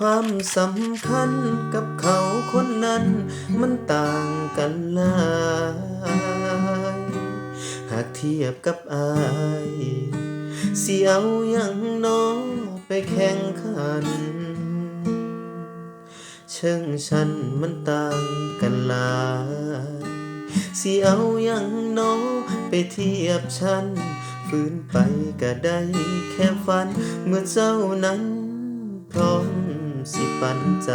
ความสำคัญกับเขาคนนั้น มันต่างกันหลายหากเทียบกับอายสิเอาอย่างน้อไปแข่งขัน เชิงฉันมันต่างกันหลายสิเอาอย่างน้อไปเทียบฉันฝืนไปก็ได้แค่ฝัน เมื่อเจ้านั้นพร้อม สิปันใจ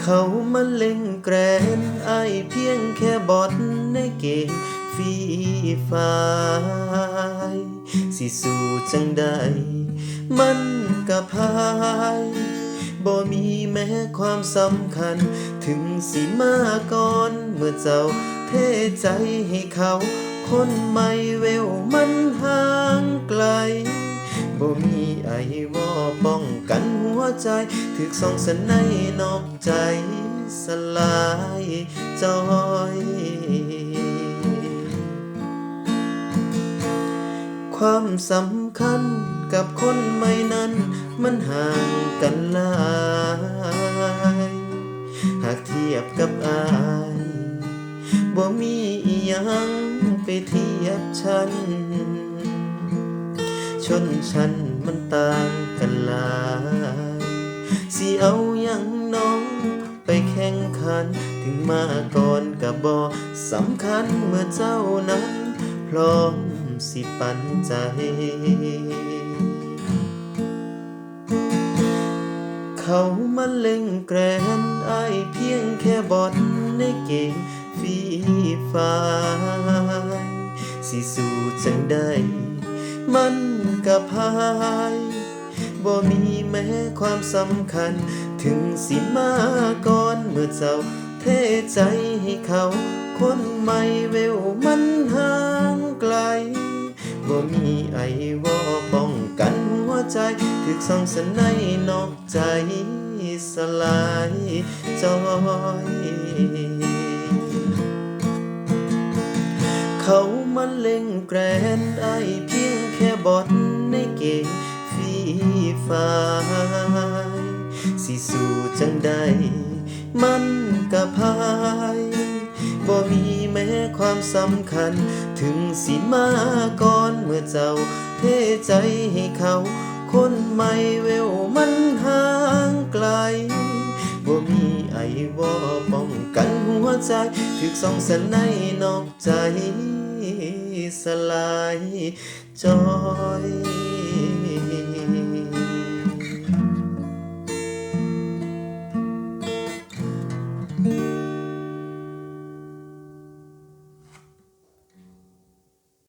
เขามาเล่งแกรนไอเพียงแค่บอดในเกมฟีไฟล์สิสู้จังใด มันกับพายบ่มีแม้ความสำคัญ ถึงสิมาก่อนเมื่อเจ้าเทใจให้เขา คนใหม่เววมันห่างไกล บ่มีไอวอป้องกันหัวใจถึกส่องสนในนอกใจสลายจอยความสำคัญกับคนใหม่นั้น มันห่างกันหลายหากเทียบกับอายบ่มีอีหยังไปเทียบฉัน ชนฉันมันต่างกันหลาย สิเอาอย่างน้องไปแข่งขัน ถึงมาก่อนกับบอสำคัญเมื่อเจ้านั้น พร้อมสิปันใจเขามาเล่งแกรนไอเพียงแค่บอดในเกมฟีไฟล์สิสู้จังได้ มันกับพายบ่มีแม้ความสำคัญ ถึงสิมาก่อนเมื่อเจ้าเทใจให้เขา คนใหม่เววมันห่างไกลบ่มีไอวอป้องกันหัวใจถึกส่องสนในนอกใจสลายจอย บอดในเกมฟรีไฟล์สิสู้จังใด มันกับพายบ่มีแม้ความสำคัญ ถึงสิมาก่อนเมื่อเจ้าเทใจให้เขา คนใหม่เววมันห่างไกลบ่มีไอวอป้องกันหัวใจถึกสองสนในนอกใจสลาย จอยอืม